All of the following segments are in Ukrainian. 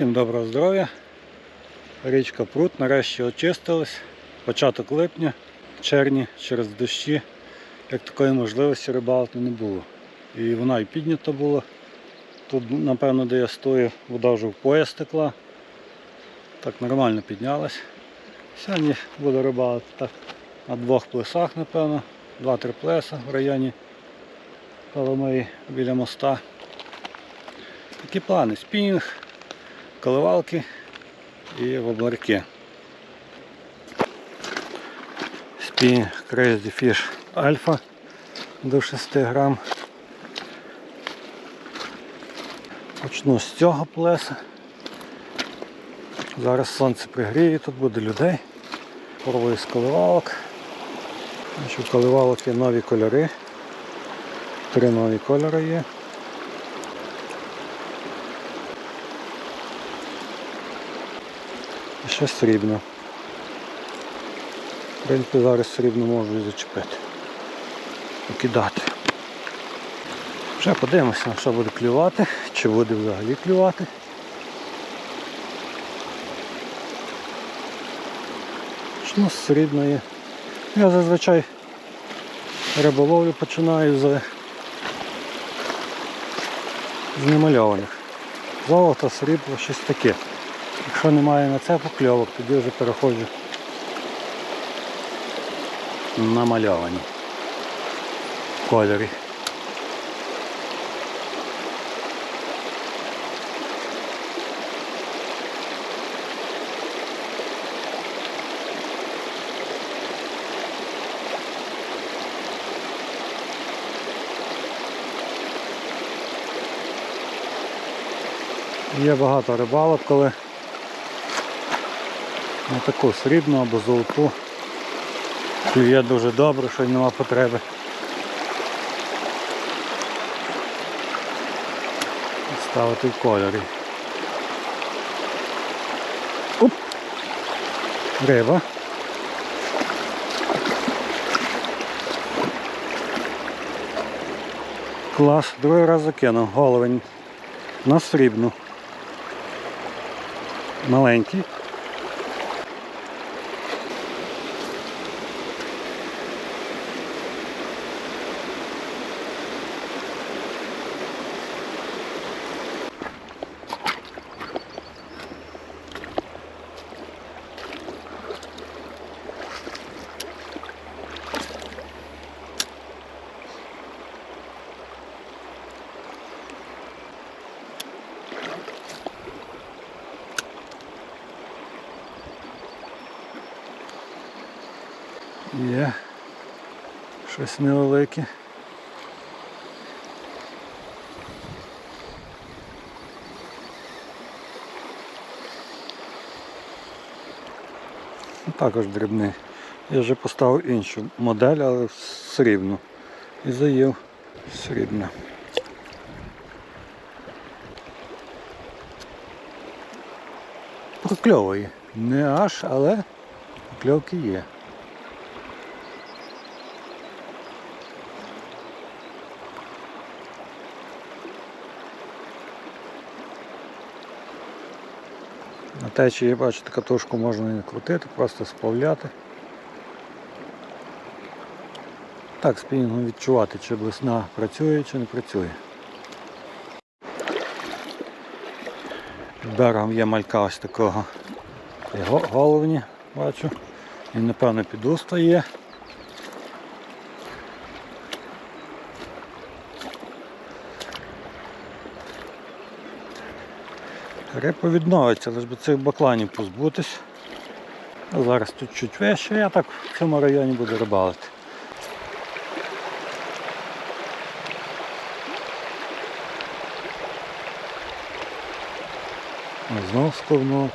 Всім доброго здоров'я. Річка Прут нарешті очистилась. Початок липня, червні через дощі, як такої можливості рибалити не було. І вона і піднята була. Тут, напевно, де я стою, вода вже в пояс текла. Так нормально піднялась. Сьогодні буду рибалити так на двох плесах, напевно. Два-три плеса в районі Коломиї біля моста. Такі плани. Спінінг, коливалки і воблерки. Спінінг Crazy Fish Alpha до 6 грам. Почну з цього плеса. Зараз сонце пригріє, тут буде людей. Порвую з коливалок. У коливалок є нові кольори. Три нові кольори є. І ще срібно. В принципі, зараз срібно можу і зачепити. Покидати. Вже подивимося, що буде клювати, чи буде взагалі клювати. Що з срібної. Я зазвичай риболовлю починаю з, з немальованих. Золото, срібло, щось таке. Якщо немає на це покльовок, тоді вже переходжу на мальовані кольорі. Є багато рибалок, коли на таку срібну або золоту клює дуже добре, що й нема потреби. Ставити в кольорі. Оп! Риба. Клас, другий раз закинув головень на срібну. Маленький. Є щось невелике. Також дрібний. Я вже поставив іншу модель, але срібну. І заїв срібне. Прокльовує. Не аж, але покльовки є. Течії, бачите, катушку можна не крутити, просто сплавляти. Так, спінінгом відчувати, чи блесна працює, чи не працює. Берегом є малька ось такого Його головні, бачу. Він напевно підуста є. Репа відновиться, лише би цих бакланів позбутись. Зараз тут чуть вище, я так в цьому районі буду рибалити. Знов сковнув.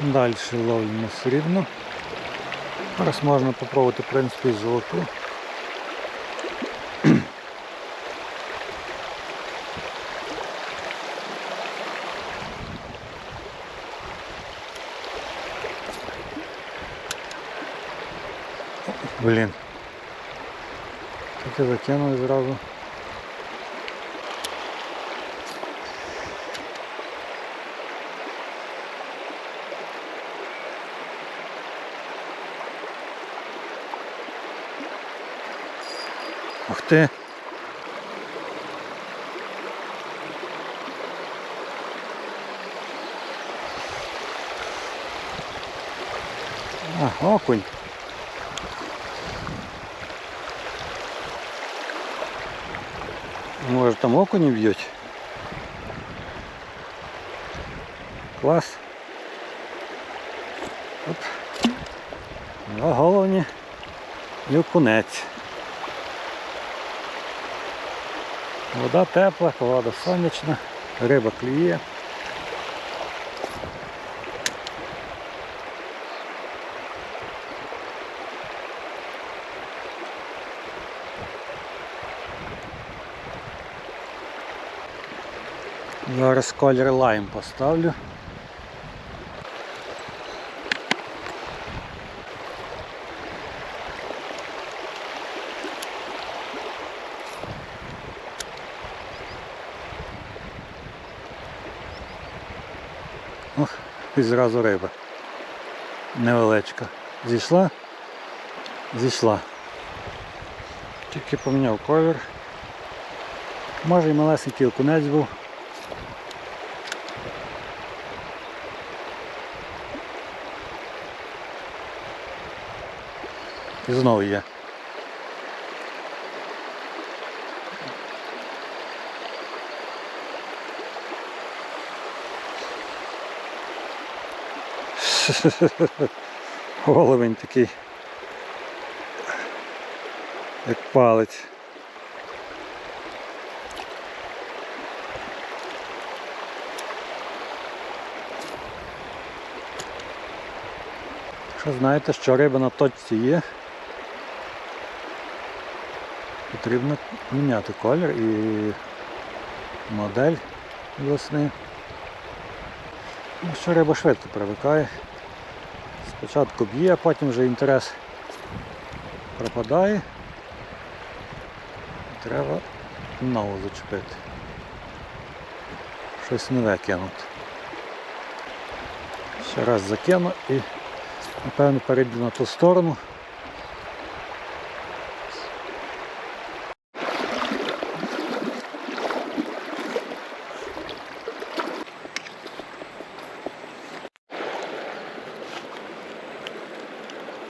Далі ловлю срібно. Зараз можна попробувати в принципі золоту. Блін. Таке закинули зразу. Ух ти! А, окунь. Може там окуні б'ють. Клас. Оп. Два головні і. Вода тепла, вода сонячна, риба клює. Зараз колір лайм поставлю. Ох, і зразу риба. Невеличка. Зійшла? Зійшла. Тільки поміняв колір. Може і малесенький окунець був. І знову є. Головень такий. Як палець. Що знаєте, що риба на точці є, потрібно міняти колір і модель весни. Ну, що риба швидко привикає. Спочатку б'є, а потім вже інтерес пропадає. Треба знову зачепити. Щось нове кинути. Ще раз закину і напевно перейду на ту сторону.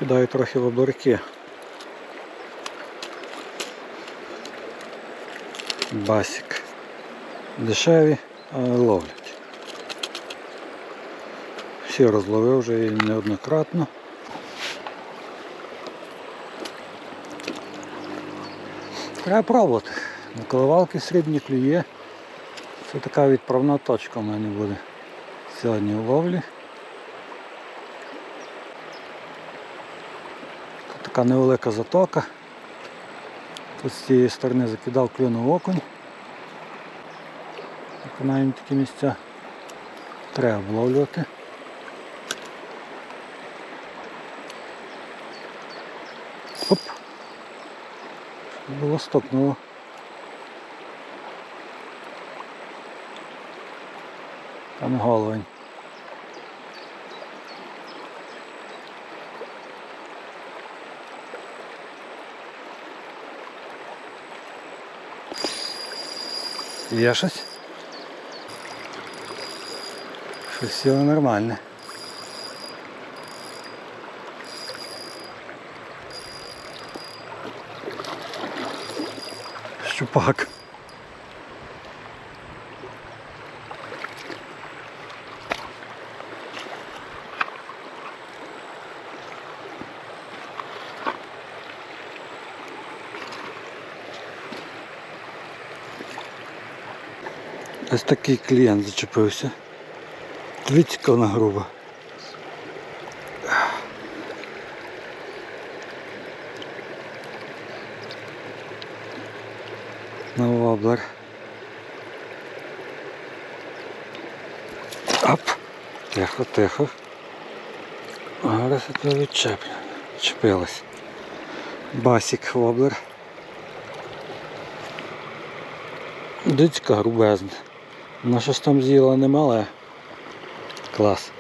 Кидаю трохи в оборки. Басик. Дешеві, але ловлять. Всі розловив вже і неоднократно. Треба пробувати. На коливалки срібні клює. Це така відправна точка в мене буде сьогодні у ловлі. Така невелика затока. Тут з цієї сторони закидав клюнув окунь. Принаймні такі місця треба обловлювати. Оп! Було стопнуло. Там головень. Є щось? Щось сіло нормальне. Щупак. Ось такий клієнт зачепився. Дивіться, вона груба. На воблер. Оп! Тихо, тихо. Зараз тебе відчеплю. Чепилась. Басік воблер. Дицька грубезна. Вона щось там з'їла немале. Клас.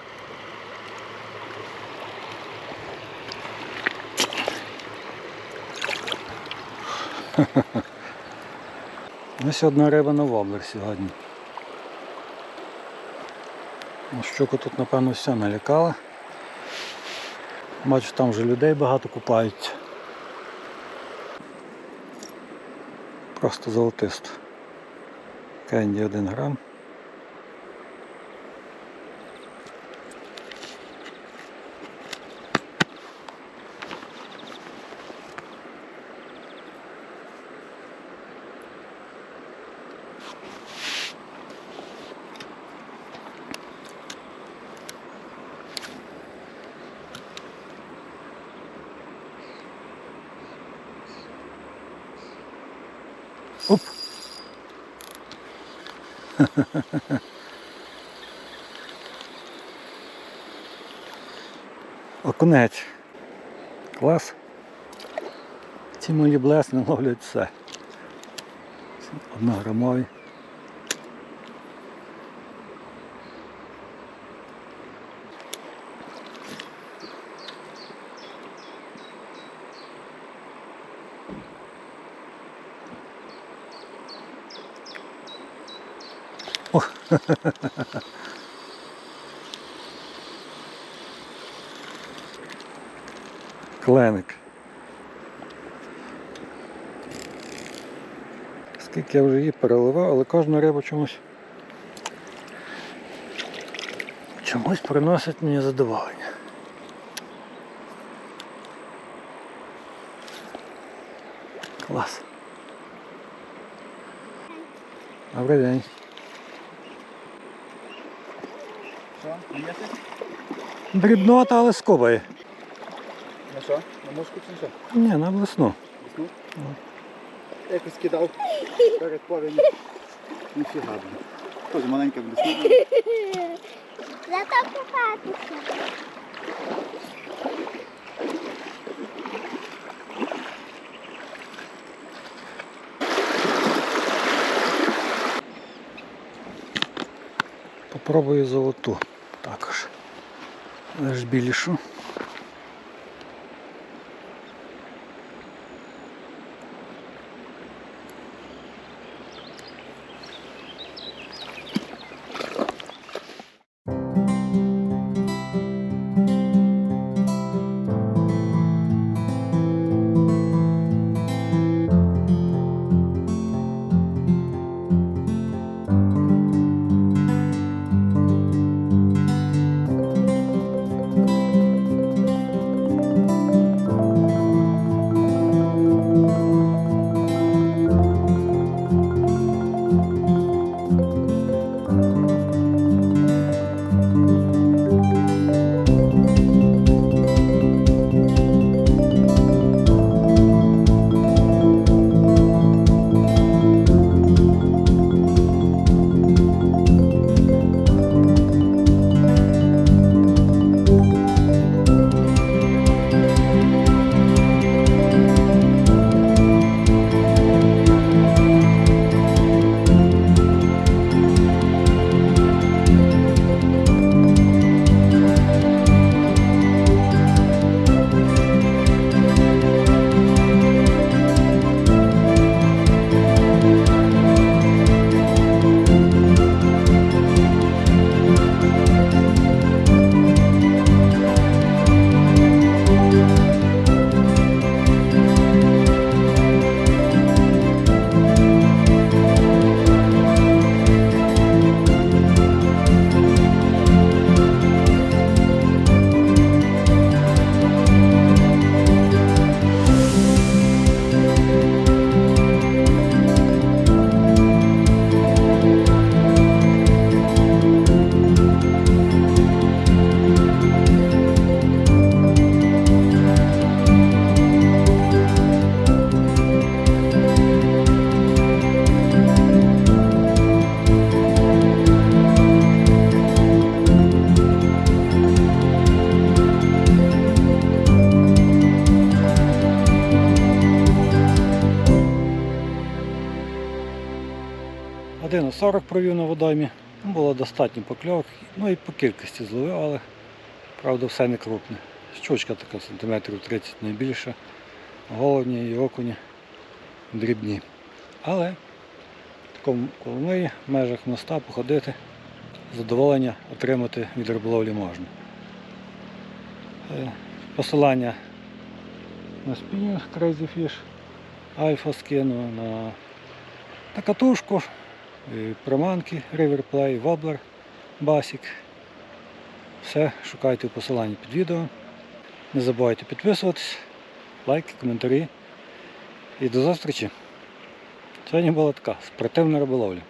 Ось одна риба на воблер сьогодні. Ну, Щуку тут, напевно, все налякала. Бачу, там вже людей багато купаються. Просто золотисто. Кенді 1 грам. Оп. Окунець. Клас. Ці малі блесни ловлять все. Однограмові. Кленик. Скільки я вже її переливав, але кожна риба чомусь чомусь приносить мені задоволення. Клас. Добрий день. Що? Наєси? Дрібнота, але скобає. На що? На мушку чи що? Ні, на блесну. Весну? Якось кидав перед повені. Ніфіга, блін. Теж маленька блесна. Зато купатися. Попробую золоту також. Ж білішу. 1,40 провів на водоймі. Ну, Було достатньо покльовок, ну і по кількості зловив, але правда все не крупне. Щучка така сантиметрів 30 найбільша, головні і окуні дрібні. Але в такому Коломиї, в межах моста походити, задоволення отримати від риболовлі можна. Е, Посилання на спінінг Crazy Fish, Альфа скину на, на катушку, приманки Riverplay, Wobbler, Basic. Все шукайте у посиланні під відео. Не забувайте підписуватись, лайки, коментарі. І до зустрічі. Сьогодні була така спортивна риболовля.